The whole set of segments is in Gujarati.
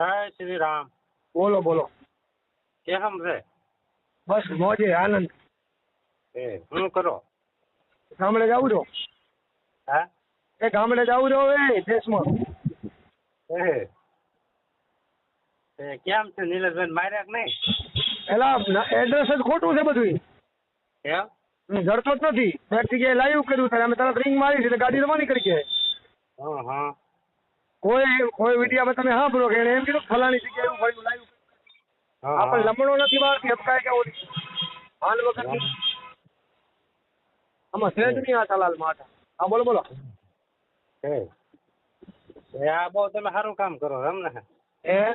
જય શ્રી રામ. બોલો બોલો. કેમ છે? બસ મોજે આનંદ. એ શું કરો? ગામડે જાવું છો? હા? એ ગામડે જાવું છો એ દેશમાં. એ. એ કેમ છે નીલેશભાઈ માર્યા કે નહીં? એલા એડ્રેસ જ ખોટું છે બધું એમ જડતો જ નથી. એક જગ્યાએ લાઈવ કર્યું ત્યારે અમે તરત રિંગ મારી છે એટલે ગાડી રવાની કરી કે. હા હા. કોઈ કોઈ વિડીયામાં તમે સાંભળો કે એને એમ કીધું ફલાણી જગ્યાએ એવું હા, આપણે લમણો નથી મારતી અપકાય કે ઓલી હાલ વખત આમાં સેજ નહીં આ તલાલ માટા હા બોલો બોલો. એ આ બહુ તમે સારું કામ કરો એમ ને? એ?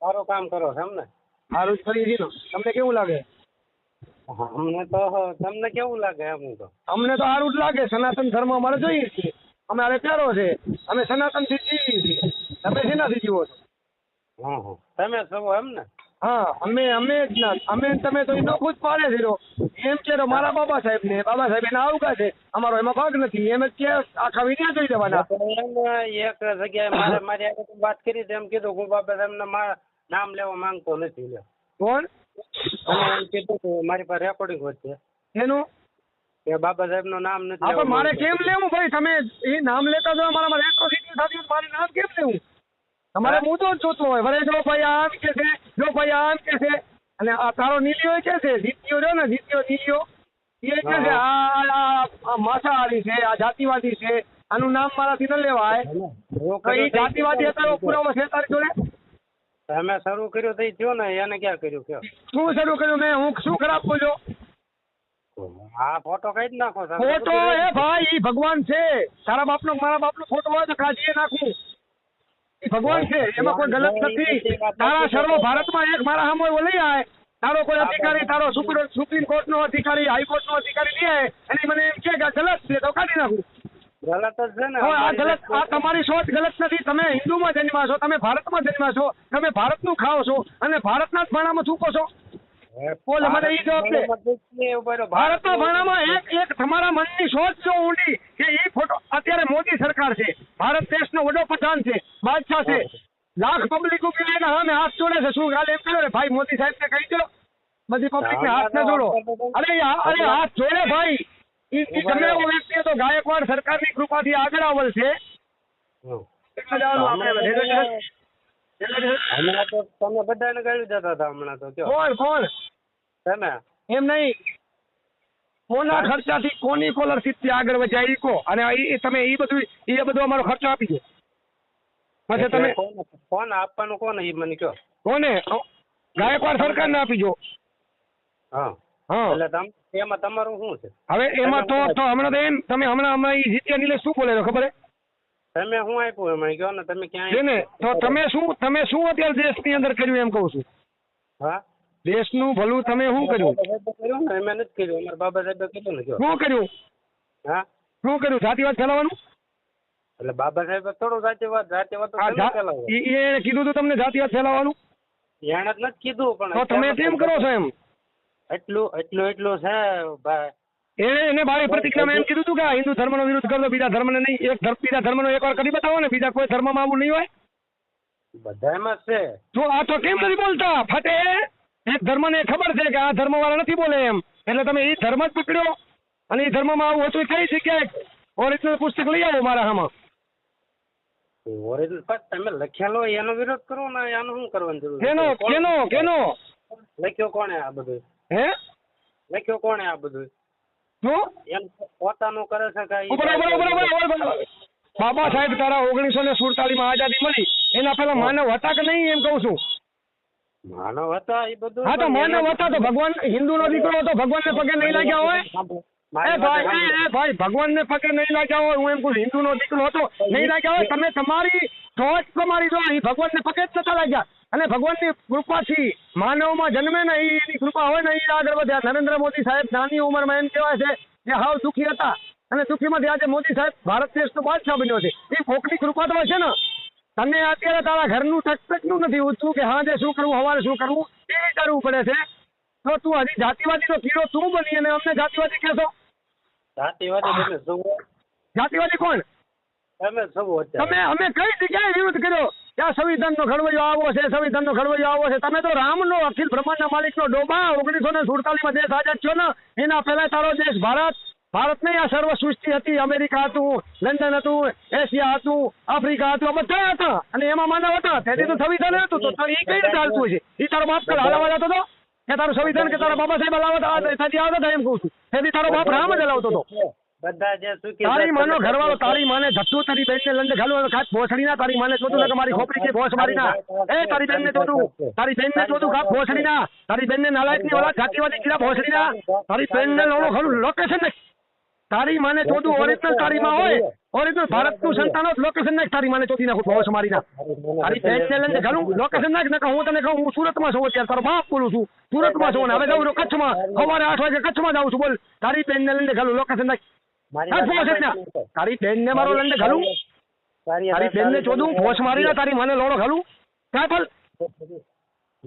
સારું કામ કરો એમ ને? સારું જ કરી દીધું તમને કેવું લાગે? અમને તો તમને કેવું લાગે એમ તો? અમને તો સારું જ લાગે સનાતન ધર્મ અમારે જોઈએ છીએ. અમે અરે પ્યારો છે. અમે સનાતનથી જીવીએ છીએ. તમે શેનાથી જીવો છો? તમે છો એમ ને? હા અમે અમે જ ના. અમે તમે તો નોખું જ પાડે છે એમ કે મારા બાબા સાહેબ ને બાબા સાહેબ એના આવકા છે. અમારો એમાં ભાગ નથી. એમ જ કે આખા વીડિયો જોઈ દેવાના. એક જગ્યાએ મારે મારી આગળ વાત કરી એમ કીધું હું બાબા સાહેબ મારા નામ લેવા માંગતો નથી કોણ? એમ કીધું મારી પાસે રેકોર્ડિંગ વધશે એનું? કે બાબા સાહેબનું નામ નથી હા પણ મારે કેમ લેવું ભાઈ? તમે એ નામ લેતા જો મારા રેટ્રોસિટી થતી હોય મારે નામ કેમ લેવું? તમારે. મુદ્દો જ જોતો હોય. વરે જો ભાઈ આમ કે છે જો ભાઈ આમ કે છે અને આ તારો નીલિયો કે છે? જીત્યો જો ને જીત્યો નીલિયો. એ કે છે આ આ- માસાહારી છે આ જાતિવાદી છે આનું નામ મારાથી ન લેવાય. એ જાતિવાદી અત્યારે પુરાવો છે તારી જોડે? તમે શરૂ કર્યું તો થયો ને એને ક્યાં કર્યું કયો? શું શરૂ કર્યું મેં? હું શું ખરાબ બોલ્યો? ફોટો કઈ નાખો ફોટો એ ભાઈ ઈ ભગવાન છે. તારા બાપનો મારા બાપનો ફોટો હોય તો કાઢીએ નાખું. ઈ ભગવાન છે એમાં કોઈ ગલત નથી. તારા સર્વ ભારતમાં એક મારા સામે લઈ આય. તારો કોઈ અધિકારી તારો સુપ્રીમ સુપ્રીમ કોર્ટ નો અધિકારી હાઈકોર્ટ નો અધિકારી લઈ આવે અને મને એમ કે ગલત છે તો કાઢી નાખું. ગલત જ છે ને. આ ગલત આ તમારી સોચ ગલત નથી. તમે હિન્દુમાં જન્મા છો તમે ભારતમાં જન્મા છો તમે ભારતનું ખાઓ છો અને ભારતના જ ભાણામાં થૂકો છો. બોલ, મને ઈ જવાબ દે. ભારતના ભાણામાં એક એક તમારા મનની સોચ જો ઊંડી કે એ ફોટો અત્યારે મોદી સરકાર છે. ભારત દેશનો વડો પ્રધાન છે બાદશાહ છે. લાખ પબ્લિક ઊભી રહીને સામે હાથ જોડે છે. શું ગાલ એમ કર્યો ને? ભાઈ મોદી સાહેબ ને કહી દો. બધી પબ્લિક ને હાથ ન જોડો. અરે અરે હાથ જોડે ભાઈ. ઈ ગમે એવો વ્યક્તિ તો ગાયકવાડ સરકારની કૃપાથી આગળ આવલ છે. હમણાં તો તમે બધાને ગાળી દેતા હતા હમણાં તો કયો? કોણ કોણ? તમે? એમ નહીં. કોના ખર્ચાથી કોની સ્કોલરશીપથી આગળ વધ્યા? ઈ કો. અને તમે ઈ બધું એ બધું અમારો ખર્ચો આપી દો. પછી તમે કોને કોને આપવાનું કોને? ઈ મને કયો. કોને? ગાયકવાડ સરકારને આપી જો હા. હા. એટલે તમ એમાં તમારું શું છે? હવે એમાં તો તો હમણાં તો એમ તમે હમણાં હમણાં ઈ જીત્યા નીલે શું બોલે ખબર હે? તમે શું આપ્યું? એમાં કયો ને તમે ક્યાં ને તો તમે શું તમે શું અત્યારે દેશની અંદર કર્યું એમ કહું છું? હા? દેશનું ભલું તમે શું કર્યું? કર્યું ને એમ નથી કર્યું. અમારા બાબા સાહેબે કર્યું ને શું કર્યું? હા? શું કર્યું? જાતિવાદ ફેલાવાનું? એટલે બાબા સાહેબ થોડું સાચી વાત સાચી વાત ઈ કીધું તું તમને જાતિવાદ ફેલાવાનું? એને જ નથી કીધું પણ તો તમે કેમ કરો છો એમ? એટલું એટલું એટલું છે ભાઈ એને એને બારી પ્રતિક્રિયામાં એમ કીધું હતું કે હિન્દુ ધર્મનો વિરોધ કરતો બીજા ધર્મને નહીં એક ધર્મ બીજા ધર્મનો એકવાર કરી બતાવો ને બીજા કોઈ ધર્મમાં આવું નહીં હોય. બધામાં છે. તો આ તો કેમ નથી બોલતા? ફટે. એક ધર્મને ખબર છે કે આ ધર્મવાળા નથી બોલે એમ. એટલે તમે એ ધર્મ જ પકડ્યો અને એ ધર્મમાં આવું હતું કઈ જગ્યાએ? ઓરિજિનલ પુસ્તક લઈ આવો મારા હામાં. ઓરિજિનલ પણ તમે લખેલો એનો વિરોધ કરો ને આનો શું કરવાની જરૂર કેનો કેનો કેનો? લખ્યો કોણે આ બધું? હે? લખ્યો કોણે આ બધું? એમ પોતાનું કરે છે કે. બાબા સાહેબ તારા ઓગણીસો ને સુડતાલીસમાં આઝાદી મળી. એના પેલા માનવ હતા કે નહીં એમ કઉ છું? માનવ હતા એ બધું હા તો માનવ હતા તો ભગવાન હિન્દુ નો દીકરો હતો ભગવાન ને પગે નહીં લાગ્યા હોય? એ ભાઈ એ ભાઈ ભગવાન ને પગે નહીં લાગ્યા હોય હું એમ કહું હિન્દુ નો દીકરો હતો નહીં લાગ્યા હોય તમે તમારી તમારી જો અહીં ભગવાન ને પગે જ નતા લાગ્યા. અને ભગવાનની કૃપાથી માનવમાં જન્મે ને એની કૃપા હોય ને આગળ વધ્યા. નરેન્દ્ર મોદી સાહેબ નાની ઉંમરમાં એમ કહેવાય છે કે હાવ દુઃખી હતા. અને દુઃખીમાંથી આજે મોદી સાહેબ ભારત દેશનો બાદશાહ બન્યો છે. એ કોકની કૃપા તો છે ને? તને અત્યારે તારા ઘરનું ટકટકનું નથી ઉઠતું કે હાજે શું કરવું હવારે શું કરવું એ કરવું પડે છે. તો તું હજી જાતિવાદીનો કીડો તું બની અને અમને જાતિવાદી કહેશો? જાતિવાદી જાતિવાદી કોણ? તમે અમે કઈ જગ્યાએ વિરોધ કર્યો? ત્યાં સંવિધાન નો ઘડવૈયો આવો છે, સંવિધાનનો ઘડવૈયો આવો છે. તમે તો રામનો અખિલ બ્રહ્માંડના માલિકનો ડોબા ઓગણીસો ને સુડતાલીસમાં દેશ આઝાદ થયો ને, એના પહેલા તારો દેશ ભારત ભારત નહીં આ સર્વ સૃષ્ટિ હતી. અમેરિકા હતું, લંડન હતું, એશિયા હતું, આફ્રિકા હતું બધા હતા. અને એમાં માનવ હતા. તેથી તો સંવિધાન હતું. તો એ કઈ રીતે ચાલતું હશે? એ તારો બાપ કાલ હલાવા જતો હતો? કે તારું સંવિધાન કે તારા બાબા સાહેબ હલાવતા ત્યાંથી એમ કહું છું. તેથી તારો બાપ રામ જ હલાવતો હતો. બધા જે સુખી તારી માનો ઘરવાળો તારી માને ધટ્ટુ તારી બેન ને લંડે ઘાલું ખાત ભોસડી ના તારી માને કે મારી ખોપડી કે ભોસ મારી ના. એ તારી બેન ને ચોતું તારી બેન ને ચોતું ખાત ભોસડી ના. તારી બેન ને નાલાયકની ઓલા જાતિવાદી કીધા ભોસડી ના. તારી બેન ને લોણો ખાલું લોકેશન ને. તારી માને ચોતું ઓરિજિનલ તારી માં હોય ઓરિજિનલ ભારતનું સંતાન લોકેશન નાખ તારી માને ચોતી નાખું બોસ મારી ના. તારી બેન ને લઈને ઘાલું લોકેશન નાખ ને હું તને કહું હું સુરતમાં છું અત્યારે તારો બાપ બોલું છું. સુરતમાં છું હવે જાઉં કચ્છ કચ્છમાં. સવારે આઠ વાગે કચ્છમાં જાઉં છું બોલ. તારી બેન ને લઈને ઘાલું લોકેશન નાખ નાખ. તારી બેન ને મારો લંડ ઘાલું? તારી બેન ને ચોદું ફોસ મારી ના તારી મને લોડો ઘાલું? કાંઈ પણ